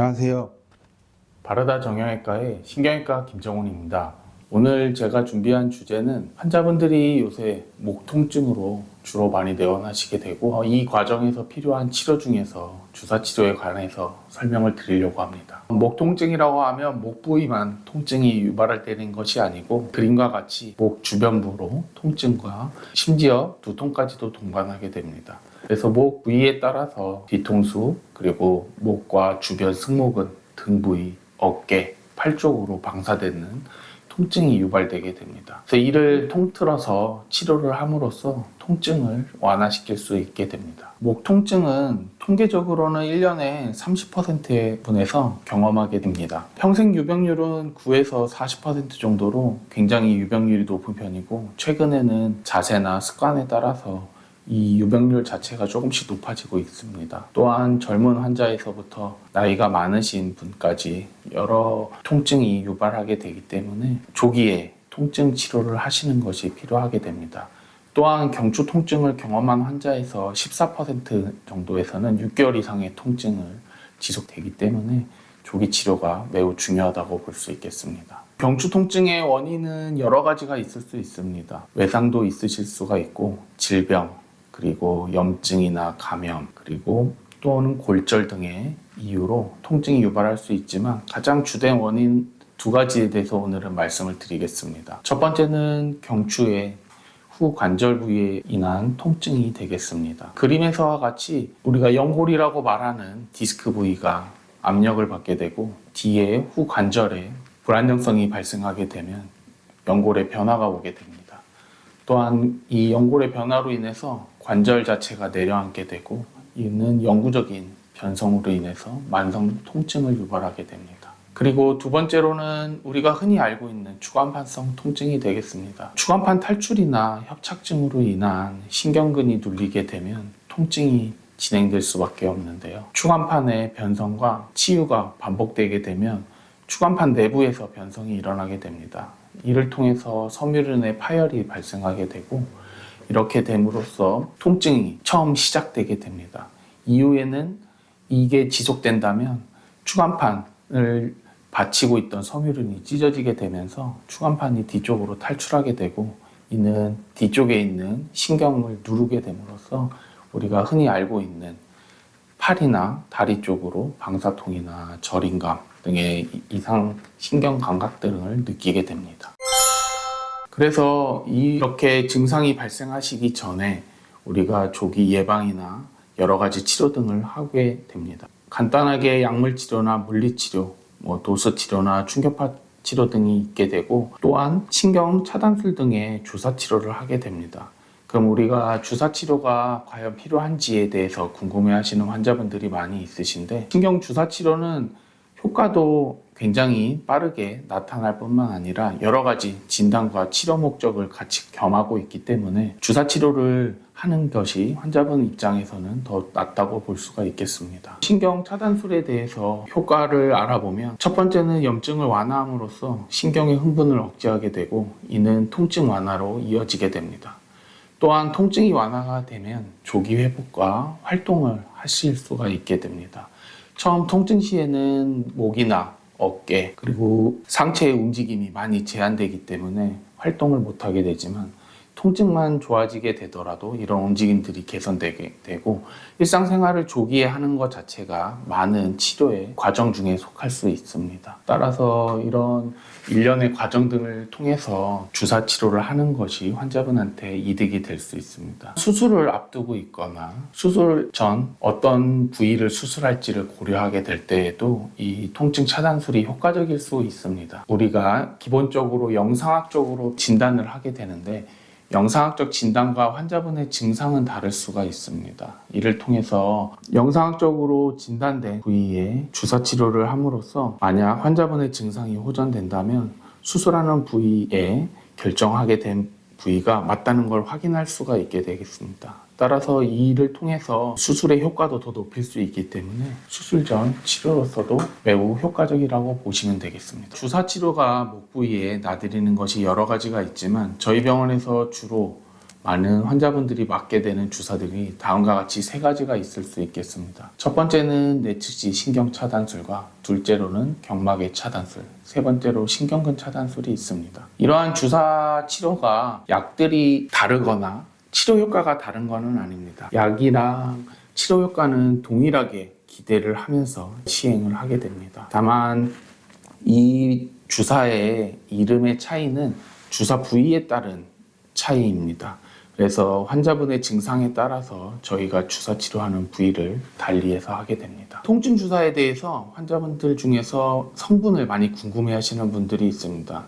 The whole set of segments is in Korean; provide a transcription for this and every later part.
안녕하세요. 바르다 정형외과의 신경외과 김정훈입니다. 오늘 제가 준비한 주제는 환자분들이 요새 목 통증으로 주로 많이 내원하시게 되고 어, 이 과정에서 필요한 치료 중에서 주사 치료에 관해서 설명을 드리려고 합니다. 목 통증이라고 하면 목 부위만 통증이 유발할 때는 것이 아니고 그림과 같이 목 주변부로 통증과 심지어 두통까지도 동반하게 됩니다. 그래서 목 부위에 따라서 뒤통수 그리고 목과 주변 승모근 등 부위, 어깨, 팔 쪽으로 방사되는 통증이 유발되게 됩니다. 그래서 이를 통틀어서 치료를 함으로써 통증을 완화시킬 수 있게 됩니다. 목 통증은 통계적으로는 1년에 30%의 분에서 경험하게 됩니다. 평생 유병률은 9에서 40% 정도로 굉장히 유병률이 높은 편이고 최근에는 자세나 습관에 따라서 이 유병률 자체가 조금씩 높아지고 있습니다. 또한 젊은 환자에서부터 나이가 많으신 분까지 여러 통증이 유발하게 되기 때문에 조기에 통증 치료를 하시는 것이 필요하게 됩니다. 또한 경추 통증을 경험한 환자에서 14% 정도에서는 6개월 이상의 통증을 지속되기 때문에 조기 치료가 매우 중요하다고 볼 수 있겠습니다. 경추 통증의 원인은 여러 가지가 있을 수 있습니다. 외상도 있으실 수가 있고 질병, 그리고 염증이나 감염, 그리고 또는 골절 등의 이유로 통증이 유발할 수 있지만 가장 주된 원인 두 가지에 대해서 오늘은 말씀을 드리겠습니다. 첫 번째는 경추의 후 관절 부위에 인한 통증이 되겠습니다. 그림에서와 같이 우리가 연골이라고 말하는 디스크 부위가 압력을 받게 되고 뒤에 후 관절에 불안정성이 발생하게 되면 연골에 변화가 오게 됩니다. 또한 이 연골의 변화로 인해서 관절 자체가 내려앉게 되고 이는 영구적인 변성으로 인해서 만성 통증을 유발하게 됩니다. 그리고 두 번째로는 우리가 흔히 알고 있는 추간판성 통증이 되겠습니다. 추간판 탈출이나 협착증으로 인한 신경근이 눌리게 되면 통증이 진행될 수밖에 없는데요. 추간판의 변성과 치유가 반복되게 되면 추간판 내부에서 변성이 일어나게 됩니다. 이를 통해서 섬유륜의 파열이 발생하게 되고 이렇게 됨으로써 통증이 처음 시작되게 됩니다. 이후에는 이게 지속된다면 추간판을 받치고 있던 섬유륜이 찢어지게 되면서 추간판이 뒤쪽으로 탈출하게 되고 이는 뒤쪽에 있는 신경을 누르게 됨으로써 우리가 흔히 알고 있는 팔이나 다리 쪽으로 방사통이나 저림감 등의 이상 신경 감각 등을 느끼게 됩니다. 그래서 이렇게 증상이 발생하시기 전에 우리가 조기 예방이나 여러 가지 치료 등을 하게 됩니다. 간단하게 약물 치료나 물리 치료, 뭐 도수 치료나 충격파 치료 등이 있게 되고 또한 신경 차단술 등의 주사 치료를 하게 됩니다. 그럼 우리가 주사 치료가 과연 필요한지에 대해서 궁금해 하시는 환자분들이 많이 있으신데 신경 주사 치료는 효과도 굉장히 빠르게 나타날 뿐만 아니라 여러 가지 진단과 치료 목적을 같이 겸하고 있기 때문에 주사 치료를 하는 것이 환자분 입장에서는 더 낫다고 볼 수가 있겠습니다. 신경 차단술에 대해서 효과를 알아보면 첫 번째는 염증을 완화함으로써 신경의 흥분을 억제하게 되고 이는 통증 완화로 이어지게 됩니다. 또한 통증이 완화가 되면 조기 회복과 활동을 하실 수가 있게 됩니다. 처음 통증 시에는 목이나 어깨 그리고 상체의 움직임이 많이 제한되기 때문에 활동을 못하게 되지만 통증만 좋아지게 되더라도 이런 움직임들이 개선되게 되고 일상생활을 조기에 하는 것 자체가 많은 치료의 과정 중에 속할 수 있습니다. 따라서 이런 일련의 과정 등을 통해서 주사 치료를 하는 것이 환자분한테 이득이 될 수 있습니다. 수술을 앞두고 있거나 수술 전 어떤 부위를 수술할지를 고려하게 될 때에도 이 통증 차단술이 효과적일 수 있습니다. 우리가 기본적으로 영상학적으로 진단을 하게 되는데 영상학적 진단과 환자분의 증상은 다를 수가 있습니다. 이를 통해서 영상학적으로 진단된 부위에 주사 치료를 함으로써 만약 환자분의 증상이 호전된다면 수술하는 부위에 결정하게 된 부위가 맞다는 걸 확인할 수가 있게 되겠습니다. 따라서 이를 통해서 수술의 효과도 더 높일 수 있기 때문에 수술 전 치료로서도 매우 효과적이라고 보시면 되겠습니다. 주사 치료가 목 부위에 나들이는 것이 여러 가지가 있지만 저희 병원에서 주로 많은 환자분들이 맞게 되는 주사들이 다음과 같이 세 가지가 있을 수 있겠습니다. 첫 번째는 내측지 신경 차단술과 둘째로는 경막의 차단술, 세 번째로 신경근 차단술이 있습니다. 이러한 주사 치료가 약들이 다르거나 치료 효과가 다른 것은 아닙니다. 약이랑 치료 효과는 동일하게 기대를 하면서 시행을 하게 됩니다. 다만 이 주사의 이름의 차이는 주사 부위에 따른 차이입니다. 그래서 환자분의 증상에 따라서 저희가 주사 치료하는 부위를 달리해서 하게 됩니다. 통증 주사에 대해서 환자분들 중에서 성분을 많이 궁금해 하시는 분들이 있습니다.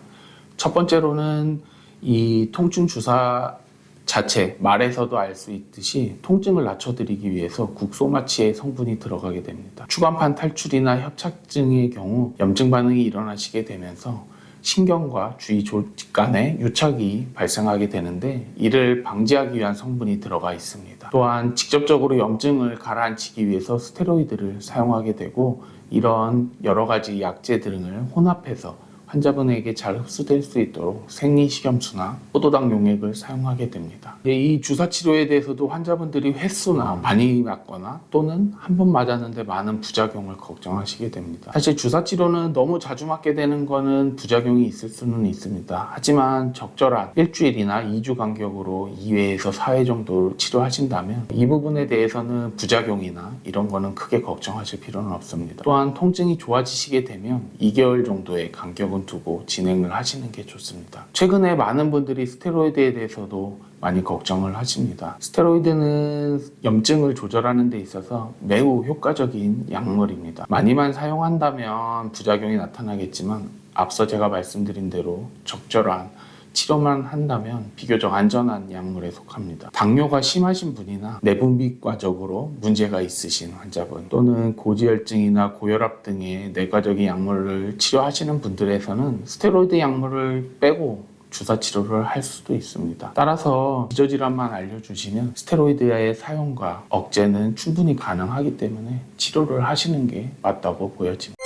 첫 번째로는 이 통증 주사 자체 말에서도 알 수 있듯이 통증을 낮춰드리기 위해서 국소마취의 성분이 들어가게 됩니다. 추간판 탈출이나 협착증의 경우 염증 반응이 일어나시게 되면서 신경과 주위 조직 간에 유착이 발생하게 되는데 이를 방지하기 위한 성분이 들어가 있습니다. 또한 직접적으로 염증을 가라앉히기 위해서 스테로이드를 사용하게 되고 이런 여러 가지 약제 등을 혼합해서 환자분에게 잘 흡수될 수 있도록 생리식염수나 포도당 용액을 사용하게 됩니다. 네, 이 주사 치료에 대해서도 환자분들이 횟수나 많이 맞거나 또는 한 번 맞았는데 많은 부작용을 걱정하시게 됩니다. 사실 주사 치료는 너무 자주 맞게 되는 거는 부작용이 있을 수는 있습니다. 하지만 적절한 일주일이나 2주 간격으로 2회에서 4회 정도 치료하신다면 이 부분에 대해서는 부작용이나 이런 거는 크게 걱정하실 필요는 없습니다. 또한 통증이 좋아지시게 되면 2개월 정도의 간격은 두고 진행을 하시는 게 좋습니다. 최근에 많은 분들이 스테로이드에 대해서도 많이 걱정을 하십니다. 스테로이드는 염증을 조절하는 데 있어서 매우 효과적인 약물입니다. 많이만 사용한다면 부작용이 나타나겠지만 앞서 제가 말씀드린 대로 적절한 치료만 한다면 비교적 안전한 약물에 속합니다. 당뇨가 심하신 분이나 내분비과적으로 문제가 있으신 환자분 또는 고지혈증이나 고혈압 등의 내과적인 약물을 치료하시는 분들에서는 스테로이드 약물을 빼고 주사 치료를 할 수도 있습니다. 따라서 기저질환만 알려주시면 스테로이드의 사용과 억제는 충분히 가능하기 때문에 치료를 하시는 게 맞다고 보여집니다.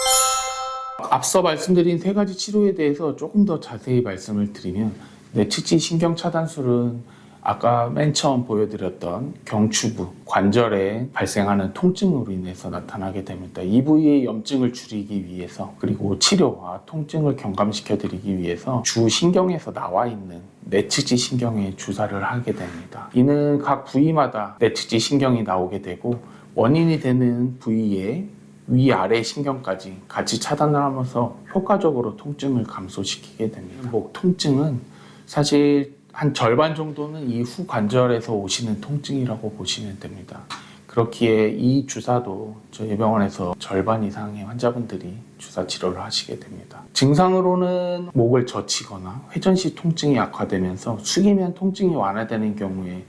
앞서 말씀드린 세 가지 치료에 대해서 조금 더 자세히 말씀을 드리면 뇌측지 신경 차단술은 아까 맨 처음 보여드렸던 경추부 관절에 발생하는 통증으로 인해서 나타나게 됩니다. 이 부위의 염증을 줄이기 위해서 그리고 치료와 통증을 경감시켜 드리기 위해서 주 신경에서 나와 있는 내측지 신경에 주사를 하게 됩니다. 이는 각 부위마다 내측지 신경이 나오게 되고 원인이 되는 부위에 위아래 신경까지 같이 차단을 하면서 효과적으로 통증을 감소시키게 됩니다. 목 통증은 사실 한 절반 정도는 이 후 관절에서 오시는 통증이라고 보시면 됩니다. 그렇기에 이 주사도 저희 병원에서 절반 이상의 환자분들이 주사 치료를 하시게 됩니다. 증상으로는 목을 젖히거나 회전 시 통증이 악화되면서 숙이면 통증이 완화되는 경우에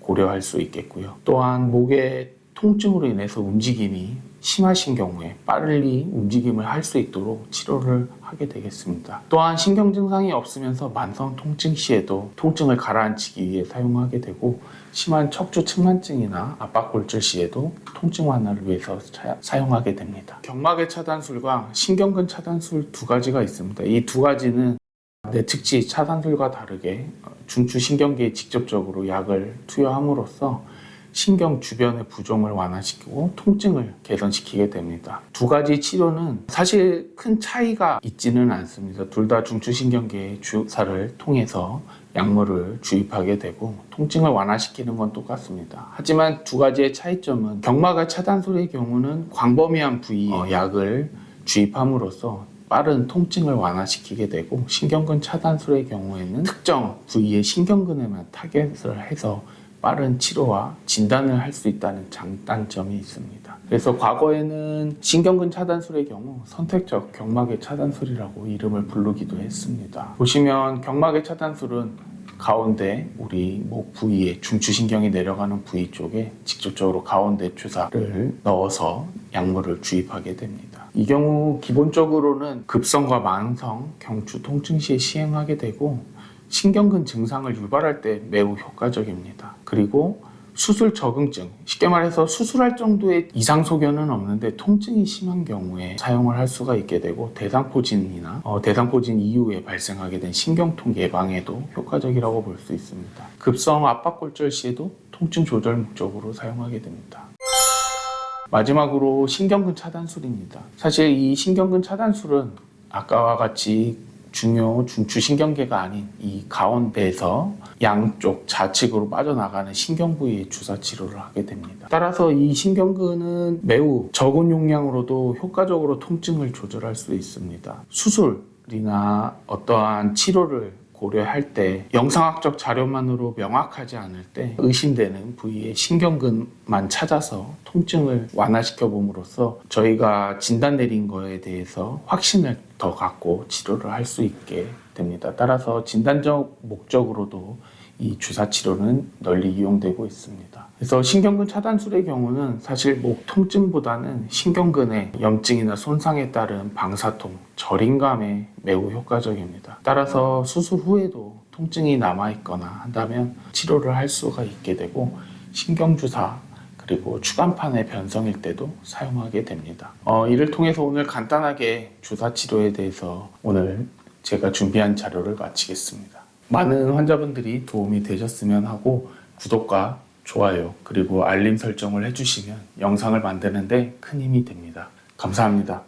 고려할 수 있겠고요. 또한 목의 통증으로 인해서 움직임이 심하신 경우에 빠르게 움직임을 할 수 있도록 치료를 하게 되겠습니다. 또한 신경 증상이 없으면서 만성 통증 시에도 통증을 가라앉히기 위해 사용하게 되고 심한 척추 측만증이나 압박골절 시에도 통증 완화를 위해서 차- 사용하게 됩니다. 경막의 차단술과 신경근 차단술 두 가지가 있습니다. 이 두 가지는 내측지 차단술과 다르게 어, 중추 신경계에 직접적으로 약을 투여함으로써 신경 주변의 부종을 완화시키고 통증을 개선시키게 됩니다. 두 가지 치료는 사실 큰 차이가 있지는 않습니다. 둘 다 중추신경계 주사를 통해서 약물을 주입하게 되고 통증을 완화시키는 건 똑같습니다. 하지만 두 가지의 차이점은 경막의 차단술의 경우는 광범위한 부위에 어, 약을 주입함으로써 빠른 통증을 완화시키게 되고 신경근 차단술의 경우에는 특정 부위의 신경근에만 타겟을 해서 빠른 치료와 진단을 할 수 있다는 장단점이 있습니다. 그래서 과거에는 신경근 차단술의 경우 선택적 경막의 차단술이라고 이름을 부르기도 했습니다. 보시면 경막의 차단술은 가운데 우리 목 부위에 중추신경이 내려가는 부위 쪽에 직접적으로 가운데 주사를 넣어서 약물을 주입하게 됩니다. 이 경우 기본적으로는 급성과 만성 경추 통증 시에 시행하게 되고 신경근 증상을 유발할 때 매우 효과적입니다. 그리고 수술 적응증, 쉽게 말해서 수술할 정도의 이상 소견은 없는데 통증이 심한 경우에 사용을 할 수가 있게 되고 대상포진이나 어, 대상포진 이후에 발생하게 된 신경통 예방에도 효과적이라고 볼 수 있습니다. 급성 압박골절 시에도 통증 조절 목적으로 사용하게 됩니다. 마지막으로 신경근 차단술입니다. 사실 이 신경근 차단술은 아까와 같이 중요 중추 신경계가 아닌 이 가운데에서 양쪽 좌측으로 빠져나가는 신경 부위에 주사 치료를 하게 됩니다. 따라서 이 신경근은 매우 적은 용량으로도 효과적으로 통증을 조절할 수 있습니다. 수술이나 어떠한 치료를 고려할 때 영상학적 자료만으로 명확하지 않을 때 의심되는 부위의 신경근만 찾아서 통증을 완화시켜 봄으로써 저희가 진단 내린 거에 대해서 확신을 더 갖고 치료를 할 수 있게 됩니다. 따라서 진단적 목적으로도 이 주사 치료는 널리 이용되고 있습니다. 그래서 신경근 차단술의 경우는 사실 목 통증보다는 신경근의 염증이나 손상에 따른 방사통, 저림감에 매우 효과적입니다. 따라서 수술 후에도 통증이 남아있거나 한다면 치료를 할 수가 있게 되고 신경주사 그리고 추간판의 변성일 때도 사용하게 됩니다. 어, 이를 통해서 오늘 간단하게 주사 치료에 대해서 오늘 제가 준비한 자료를 마치겠습니다. 많은 환자분들이 도움이 되셨으면 하고 구독과 좋아요 그리고 알림 설정을 해주시면 영상을 만드는데 큰 힘이 됩니다. 감사합니다.